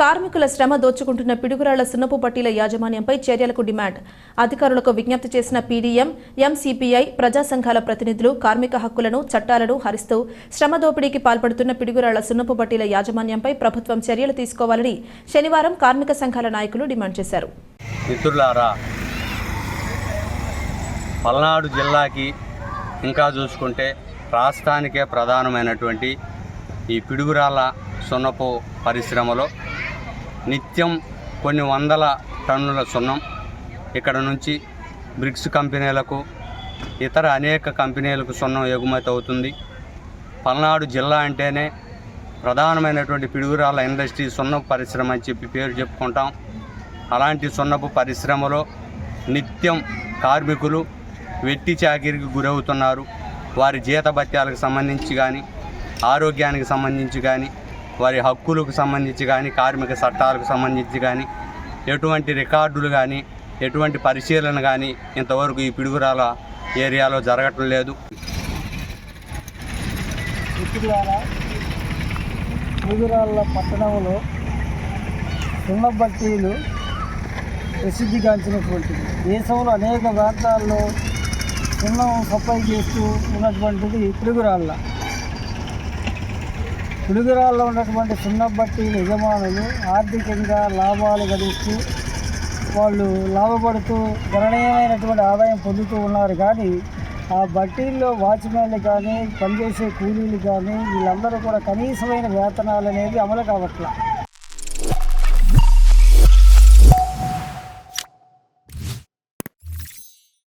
కార్మికుల శ్రమ దోచుకుంటున్న పిడుగురాళ్ళ సున్నపు పట్టీల యాజమాన్యంపై చర్యలకు డిమాండ్. అధికారులకు విజ్ఞప్తి చేసిన పీడీఎం ఎంసీపీఐ ప్రజా సంఘాల ప్రతినిధులు కార్మిక హక్కులను చట్టాలను హరిస్తూ శ్రమ దోపిడీకి పాల్పడుతున్న పిడుగురాళ్ళ సున్నపు పట్టీల యాజమాన్యంపై ప్రభుత్వం చర్యలు తీసుకోవాలని శనివారం కార్మిక సంఘాల నాయకులు డిమాండ్ చేశారు. పల్నాడు జిల్లాకి ఇంకా చూసుకుంటే రాష్ట్రానికే ప్రధానమైనటువంటి ఈ పిడుగురాళ్ళ సున్నపు పరిశ్రమలో నిత్యం కొన్ని వందల టన్నుల సున్నం ఇక్కడ నుంచి బ్రిక్స్ కంపెనీలకు ఇతర అనేక కంపెనీలకు సున్నం ఎగుమతి అవుతుంది. పల్నాడు జిల్లా అంటేనే ప్రధానమైనటువంటి పిడుగురాల ఇండస్ట్రీ సున్నపు పరిశ్రమ అని చెప్పి పేరు చెప్పుకుంటాం. అలాంటి సున్నపు పరిశ్రమలో నిత్యం కార్మికులు వెట్టి చాకిరికి గురవుతున్నారు. వారి జీతభత్యాలకు సంబంధించి కానీ ఆరోగ్యానికి సంబంధించి కానీ వారి హక్కులకు సంబంధించి కానీ కార్మిక చట్టాలకు సంబంధించి కానీ ఎటువంటి రికార్డులు కానీ ఎటువంటి పరిశీలన కానీ ఇంతవరకు ఈ పిడుగురాల ఏరియాలో జరగటం లేదు. మిత్రులారా పట్టణంలో సున్న బట్టీలు ప్రసిద్ధిగాంచినటువంటిది దేశంలో అనేక ప్రాంతాల్లో సున్నం సప్లై చేస్తూ ఉన్నటువంటిది పిడుగురాళ్ళ. పిడుగురాళ్ళలో ఉన్నటువంటి సున్న యజమానులు ఆర్థికంగా లాభాలు గడిస్తూ వాళ్ళు లాభపడుతూ గణనీయమైనటువంటి ఆదాయం పొందుతూ ఉన్నారు. కానీ ఆ బట్టీల్లో వాచ్మెన్లు కానీ పనిచేసే కూలీలు కానీ వీళ్ళందరూ కూడా కనీసమైన వేతనాలు అనేవి అమలు కావట్లేదు